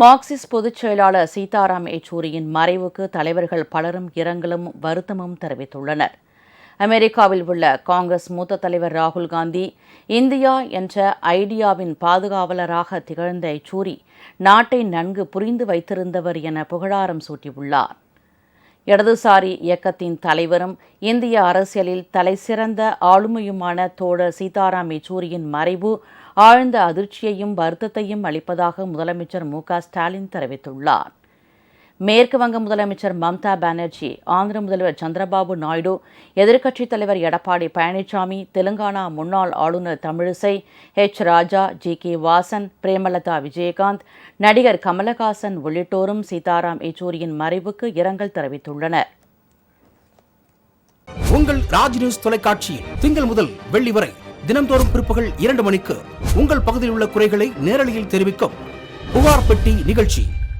Marxist பொதுச் செயலாளர் சீதாராம் யெச்சூரியின் மறைவுக்கு தலைவர்கள் பலரும் இரங்கலும் வருத்தமும் தெரிவித்துள்ளனர். அமெரிக்காவில் உள்ள காங்கிரஸ் மூத்த தலைவர் ராகுல் காந்தி இந்தியா என்ற ஐடியாவின் பாதுகாவலராக திகழ்ந்த யெச்சூரி நாட்டை நன்கு புரிந்து வைத்திருந்தவர் என புகழாரம் சூட்டியுள்ளார். இடதுசாரி இயக்கத்தின் தலைவரும் இந்திய அரசியலில் தலைசிறந்த ஆளுமையுமான தோழர் சீதாராம் யெச்சூரியின் மறைவு ஆழ்ந்த அதிர்ச்சியையும் வருத்தத்தையும் அளிப்பதாக முதலமைச்சர் மு க ஸ்டாலின் தெரிவித்துள்ளார். மேற்கு வங்க முதலமைச்சர் மம்தா பானர்ஜி ஆந்திர முதல்வர் சந்திரபாபு நாயுடு எதிர்க்கட்சித் தலைவர் எடப்பாடி பழனிசாமி தெலுங்கானா முன்னாள் ஆளுநர் Tamilisai H Raja G. K. Vasan Premalatha Vijayakanth நடிகர் கமலஹாசன் உள்ளிட்டோரும் சீதாராம் யெச்சூரியின் மறைவுக்கு இரங்கல் தெரிவித்துள்ளனர். உங்கள் ராஜ் நியூஸ் தொலைக்காட்சியில் திங்கள் முதல் வெள்ளி வரை தினம்தோறும் பிற்பகல் இரண்டு மணிக்கு உங்கள் பகுதியில் உள்ள குறைகளை நேரலையில் தெரிவிக்கும் புகார் பெட்டி நிகழ்ச்சி.